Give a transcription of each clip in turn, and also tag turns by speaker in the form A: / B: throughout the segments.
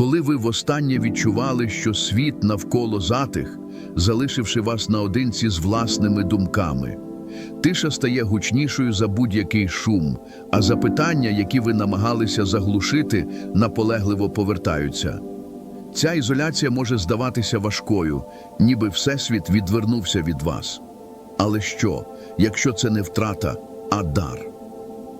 A: Коли ви востаннє відчували, що світ навколо затих, залишивши вас наодинці з власними думками. Тиша стає гучнішою за будь-який шум, а запитання, які ви намагалися заглушити, наполегливо повертаються. Ця ізоляція може здаватися важкою, ніби Всесвіт відвернувся від вас. Але що, якщо це не втрата, а дар?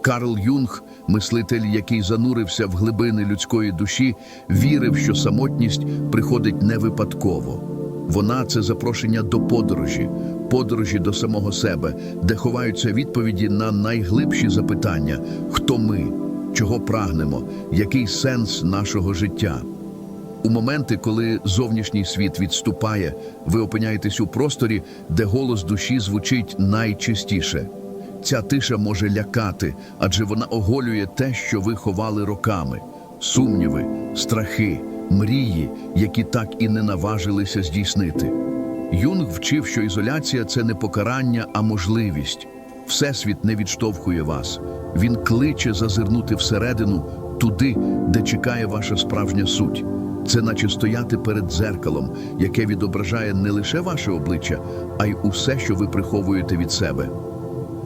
A: Карл Юнг, мислитель, який занурився в глибини людської душі, вірив, що самотність приходить не випадково. Вона це запрошення до подорожі, подорожі до самого себе, де ховаються відповіді на найглибші запитання: хто ми, чого прагнемо, який сенс нашого життя. У моменти, коли зовнішній світ відступає, ви опиняєтесь у просторі, де голос душі звучить найчистіше. Ця тиша може лякати, адже вона оголює те, що ви ховали роками: сумніви, страхи, мрії, які так і не наважилися здійснити. Юнг вчив, що ізоляція це не покарання, а можливість. Всесвіт не відштовхує вас. Він кличе зазирнути всередину, туди, де чекає ваша справжня суть. Це наче стояти перед дзеркалом, яке відображає не лише ваше обличчя, а й усе, що ви приховуєте від себе.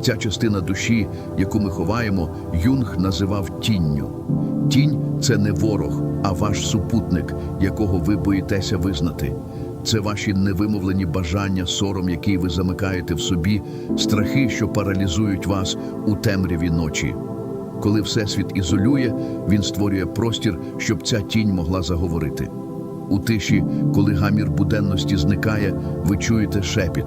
A: Ця частина душі, яку ми ховаємо, Юнг називав тінню. Тінь це не ворог, а ваш супутник, якого ви боїтеся визнати. Це ваші невимовлені бажання, сором, який ви замикаєте в собі, страхи, що паралізують вас у темряві ночі. Коли Всесвіт ізолює, він створює простір, щоб ця тінь могла заговорити. У тиші, коли гамір буденності зникає, ви чуєте шепіт.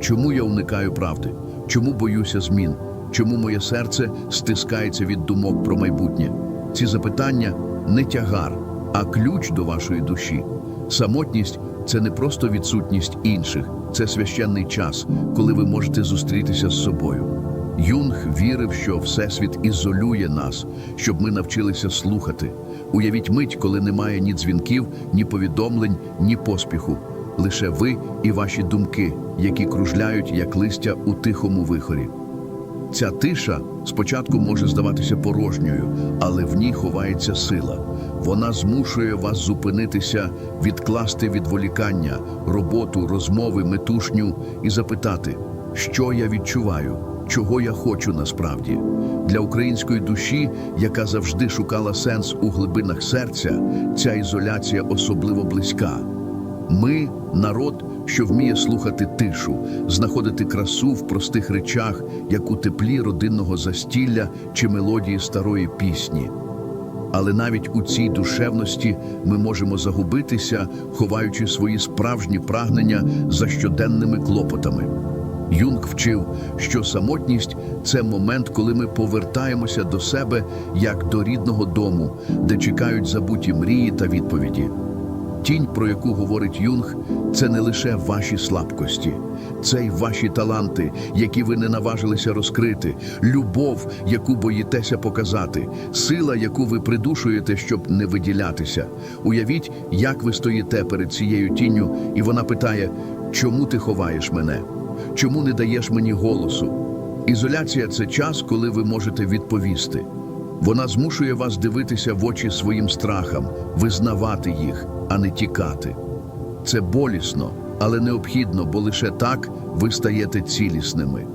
A: Чому я уникаю правди? Чому боюся змін? Чому моє серце стискається від думок про майбутнє? Ці запитання не тягар, а ключ до вашої душі. Самотність це не просто відсутність інших, це священний час, коли ви можете зустрітися з собою. Юнг вірив, що Всесвіт ізолює нас, щоб ми навчилися слухати. Уявіть мить, коли немає ні дзвінків, ні повідомлень, ні поспіху. Лише ви і ваші думки, які кружляють, як листя у тихому вихорі. Ця тиша спочатку може здаватися порожньою, але в ній ховається сила. Вона змушує вас зупинитися, відкласти відволікання, роботу, розмови, метушню і запитати, що я відчуваю, чого я хочу насправді. Для української душі, яка завжди шукала сенс у глибинах серця, ця ізоляція особливо близька. Ми народ, що вміє слухати тишу, знаходити красу в простих речах, як у теплі родинного застілля чи мелодії старої пісні. Але навіть у цій душевності ми можемо загубитися, ховаючи свої справжні прагнення за щоденними клопотами. Юнг вчив, що самотність це момент, коли ми повертаємося до себе як до рідного дому, де чекають забуті мрії та відповіді. Тінь, про яку говорить Юнг, це не лише ваші слабкості, це й ваші таланти, які ви не наважилися розкрити, любов, яку боїтеся показати, сила, яку ви придушуєте, щоб не виділятися. Уявіть, як ви стоїте перед цією тінню, і вона питає: чому ти ховаєш мене? Чому не даєш мені голосу? Ізоляція це час, коли ви можете відповісти. Вона змушує вас дивитися в очі своїм страхам, визнавати їх, а не тікати. Це болісно, але необхідно, бо лише так ви стаєте цілісними.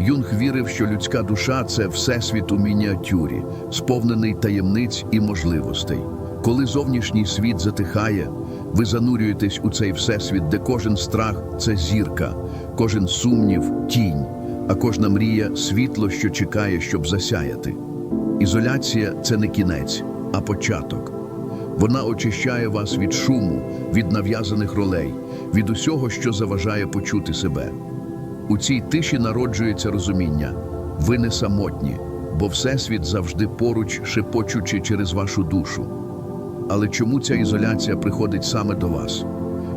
A: Юнг вірив, що людська душа це всесвіт у мініатюрі, сповнений таємниць і можливостей. Коли зовнішній світ затихає, ви занурюєтесь у цей всесвіт, де кожен страх це зірка, кожен сумнів тінь, а кожна мрія світло, що чекає, щоб засяяти. Ізоляція це не кінець, а початок. Вона очищає вас від шуму, від нав'язаних ролей, від усього, що заважає почути себе. У цій тиші народжується розуміння ви не самотні, бо Всесвіт завжди поруч, шепочучи через вашу душу. Але чому ця ізоляція приходить саме до вас?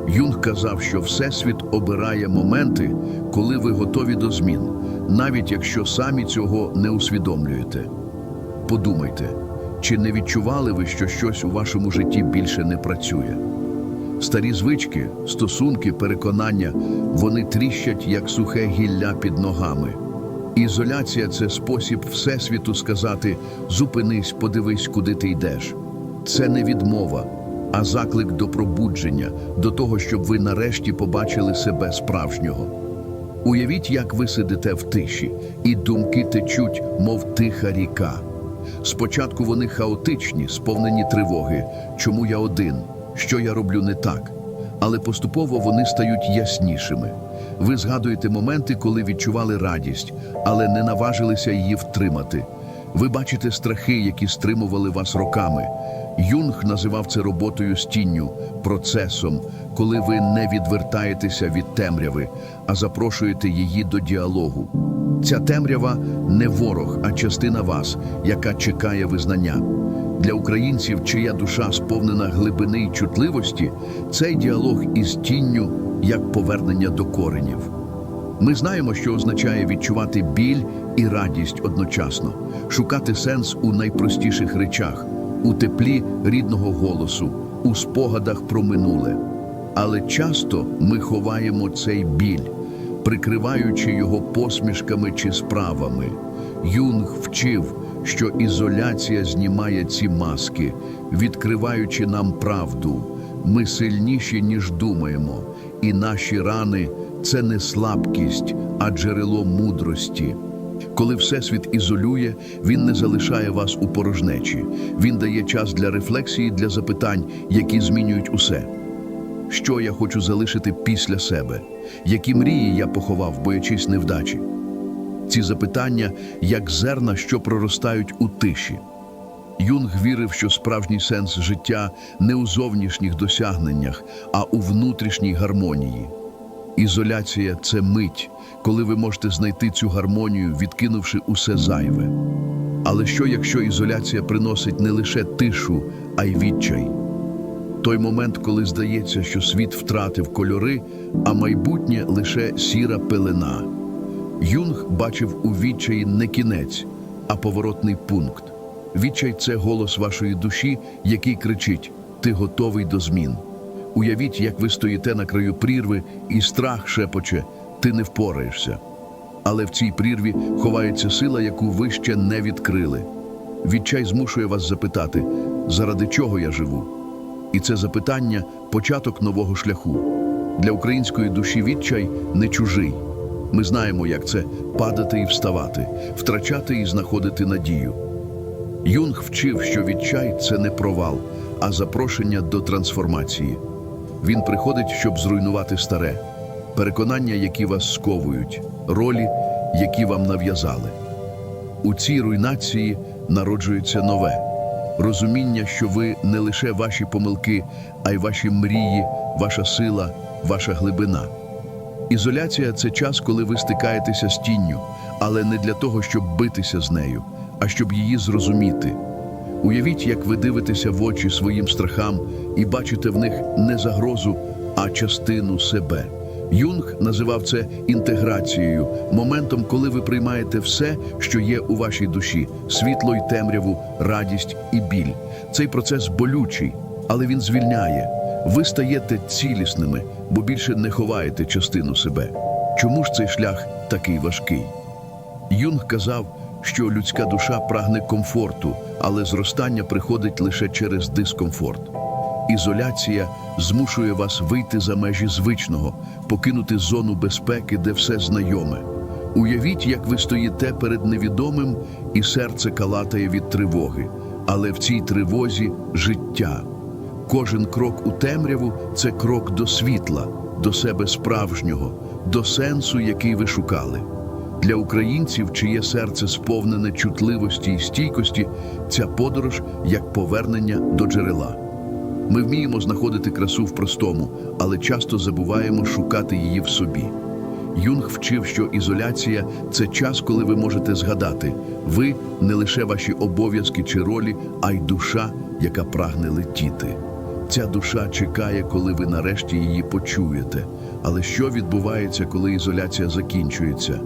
A: Юнг казав, що Всесвіт обирає моменти, коли ви готові до змін, навіть якщо самі цього не усвідомлюєте. Подумайте, чи не відчували ви, що щось у вашому житті більше не працює? Старі звички, стосунки, переконання, вони тріщать, як сухе гілля під ногами. Ізоляція це спосіб Всесвіту сказати: зупинись, подивись, куди ти йдеш. Це не відмова, а заклик до пробудження, до того, щоб ви нарешті побачили себе справжнього. Уявіть, як ви сидите в тиші, і думки течуть, мов тиха ріка. Спочатку вони хаотичні, сповнені тривоги, чому я один, що я роблю не так. Але поступово вони стають яснішими. Ви згадуєте моменти, коли відчували радість, але не наважилися її втримати. Ви бачите страхи, які стримували вас роками. Юнг називав це роботою з тінню, процесом, коли ви не відвертаєтеся від темряви, а запрошуєте її до діалогу. Ця темрява не ворог, а частина вас, яка чекає визнання. Для українців, чия душа сповнена глибини й чутливості, цей діалог із тінню як повернення до коренів. Ми знаємо, що означає відчувати біль і радість одночасно, шукати сенс у найпростіших речах, у теплі рідного голосу, у спогадах про минуле. Але часто ми ховаємо цей біль, прикриваючи його посмішками чи справами. Юнг вчив, що ізоляція знімає ці маски, відкриваючи нам правду. Ми сильніші, ніж думаємо, і наші рани це не слабкість, а джерело мудрості. Коли Всесвіт ізолює, він не залишає вас у порожнечі. Він дає час для рефлексії, для запитань, які змінюють усе. Що я хочу залишити після себе? Які мрії я поховав, боячись невдачі? Ці запитання як зерна, що проростають у тиші. Юнг вірив, що справжній сенс життя не у зовнішніх досягненнях, а у внутрішній гармонії. Ізоляція це мить, коли ви можете знайти цю гармонію, відкинувши усе зайве. Але що, якщо ізоляція приносить не лише тишу, а й відчай? Той момент, коли здається, що світ втратив кольори, а майбутнє лише сіра пелена. Юнг бачив у відчаї не кінець, а поворотний пункт. Відчай це голос вашої душі, який кричить: Ти готовий до змін. Уявіть, як ви стоїте на краю прірви, і страх шепоче, ти не впораєшся. Але в цій прірві ховається сила, яку ви ще не відкрили. Відчай змушує вас запитати, заради чого я живу? І це запитання початок нового шляху. Для української душі відчай не чужий. Ми знаємо, як це падати і вставати, втрачати і знаходити надію. Юнг вчив, що відчай це не провал, а запрошення до трансформації. Він приходить, щоб зруйнувати старе, переконання, які вас сковують, ролі, які вам нав'язали. У цій руйнації народжується нове розуміння, що ви не лише ваші помилки, а й ваші мрії, ваша сила, ваша глибина. Ізоляція це час, коли ви стикаєтеся з тінню, але не для того, щоб битися з нею, а щоб її зрозуміти. Уявіть, як ви дивитеся в очі своїм страхам і бачите в них не загрозу, а частину себе. Юнг називав це інтеграцією, моментом, коли ви приймаєте все, що є у вашій душі: світло й темряву, радість і біль. Цей процес болючий, але він звільняє. Ви стаєте цілісними, бо більше не ховаєте частину себе. Чому ж цей шлях такий важкий? Юнг казав, що людська душа прагне комфорту, але зростання приходить лише через дискомфорт. Ізоляція змушує вас вийти за межі звичного, покинути зону безпеки, де все знайоме. Уявіть, як ви стоїте перед невідомим, і серце калатає від тривоги, але в цій тривозі життя. Кожен крок у темряву це крок до світла, до себе справжнього, до сенсу, який ви шукали. Для українців, чиє серце сповнене чутливості і стійкості, ця подорож як повернення до джерела. Ми вміємо знаходити красу в простому, але часто забуваємо шукати її в собі. Юнг вчив, що ізоляція це час, коли ви можете згадати, ви не лише ваші обов'язки чи ролі, а й душа, яка прагне летіти. Ця душа чекає, коли ви нарешті її почуєте. Але що відбувається, коли ізоляція закінчується?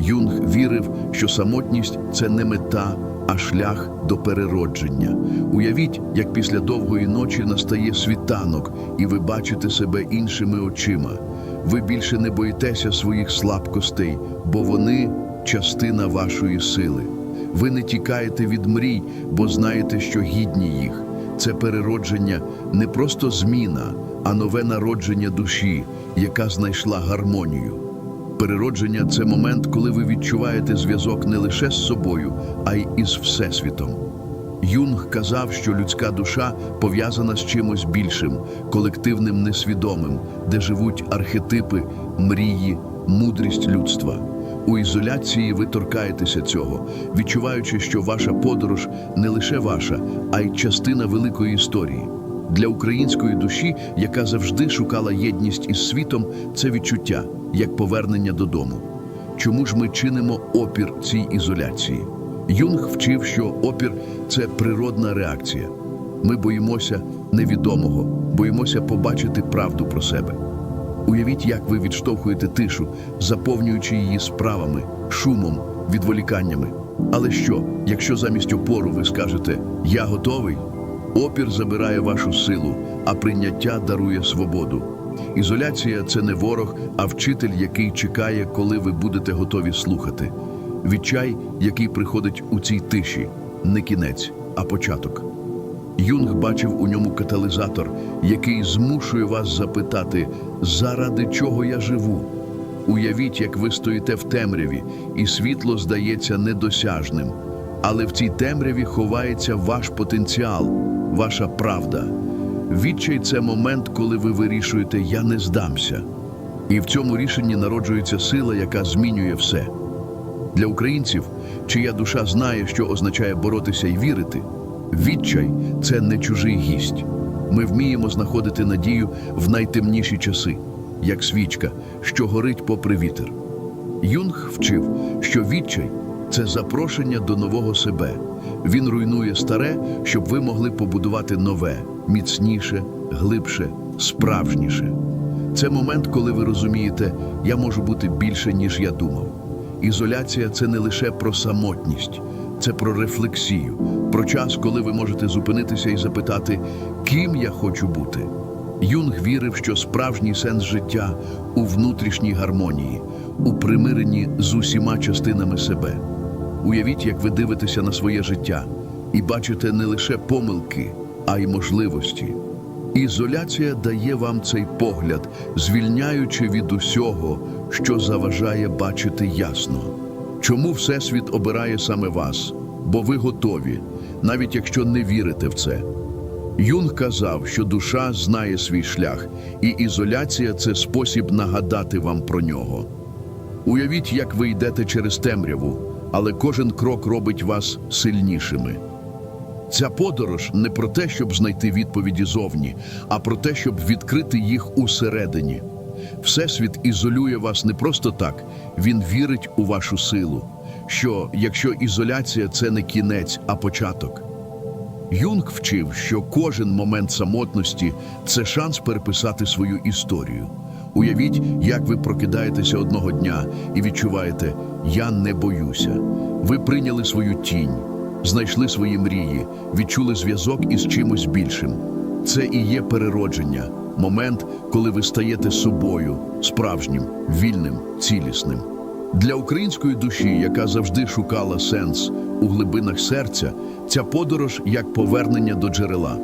A: Юнг вірив, що самотність це не мета, а шлях до переродження. Уявіть, як після довгої ночі настає світанок, і ви бачите себе іншими очима. Ви більше не боїтеся своїх слабкостей, бо вони частина вашої сили. Ви не тікаєте від мрій, бо знаєте, що гідні їх. це переродження не просто зміна, а нове народження душі, яка знайшла гармонію. Переродження це момент, коли ви відчуваєте зв'язок не лише з собою, а й із Всесвітом. Юнг казав, що людська душа пов'язана з чимось більшим, колективним несвідомим, де живуть архетипи, мрії, мудрість людства. У ізоляції ви торкаєтеся цього, відчуваючи, що ваша подорож не лише ваша, а й частина великої історії. Для української душі, яка завжди шукала єдність із світом, це відчуття як повернення додому. Чому ж ми чинимо опір цій ізоляції? Юнг вчив, що опір це природна реакція. Ми боїмося невідомого, боїмося побачити правду про себе. Уявіть, як ви відштовхуєте тишу, заповнюючи її справами, шумом, відволіканнями. Але що, якщо замість опору ви скажете Я готовий? Опір забирає вашу силу, а прийняття дарує свободу. Ізоляція це не ворог, а вчитель, який чекає, коли ви будете готові слухати. Відчай, який приходить у цій тиші, не кінець, а початок. Юнг бачив у ньому каталізатор, який змушує вас запитати, заради чого я живу. Уявіть, як ви стоїте в темряві, і світло здається недосяжним. Але в цій темряві ховається ваш потенціал, ваша правда. Відчай це момент, коли ви вирішуєте Я не здамся. І в цьому рішенні народжується сила, яка змінює все. Для українців, чия душа знає, що означає боротися і вірити, відчай це не чужий гість. Ми вміємо знаходити надію в найтемніші часи, як свічка, що горить попри вітер. Юнг вчив, що відчай це запрошення до нового себе. Він руйнує старе, щоб ви могли побудувати нове, міцніше, глибше, справжніше. Це момент, коли ви розумієте, я можу бути більше, ніж я думав. Ізоляція це не лише про самотність, це про рефлексію, про час, коли ви можете зупинитися і запитати, ким я хочу бути. Юнг вірив, що справжній сенс життя у внутрішній гармонії, у примиренні з усіма частинами себе. Уявіть, як ви дивитеся на своє життя і бачите не лише помилки, а й можливості. Ізоляція дає вам цей погляд, звільняючи від усього, що заважає бачити ясно. Чому Всесвіт обирає саме вас? Бо ви готові, навіть якщо не вірите в це. Юнг казав, що душа знає свій шлях, і ізоляція це спосіб нагадати вам про нього. Уявіть, як ви йдете через темряву, але кожен крок робить вас сильнішими. Ця подорож не про те, щоб знайти відповіді зовні, а про те, щоб відкрити їх усередині. Всесвіт ізолює вас не просто так, він вірить у вашу силу, що якщо ізоляція це не кінець, а початок. Юнг вчив, що кожен момент самотності це шанс переписати свою історію. Уявіть, як ви прокидаєтеся одного дня і відчуваєте Я не боюся. Ви прийняли свою тінь, знайшли свої мрії, відчули зв'язок із чимось більшим. Це і є переродження, момент, коли ви стаєте собою, справжнім, вільним, цілісним. Для української душі, яка завжди шукала сенс у глибинах серця, ця подорож як повернення до джерела.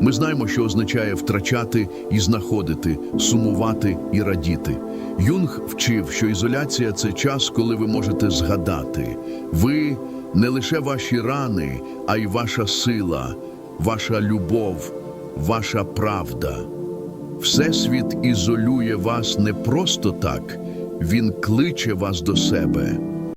A: Ми знаємо, що означає втрачати і знаходити, сумувати і радіти. Юнг вчив, що ізоляція це час, коли ви можете згадати. Ви не лише ваші рани, а й ваша сила, ваша любов, ваша правда. Всесвіт ізолює вас не просто так, він кличе вас до себе.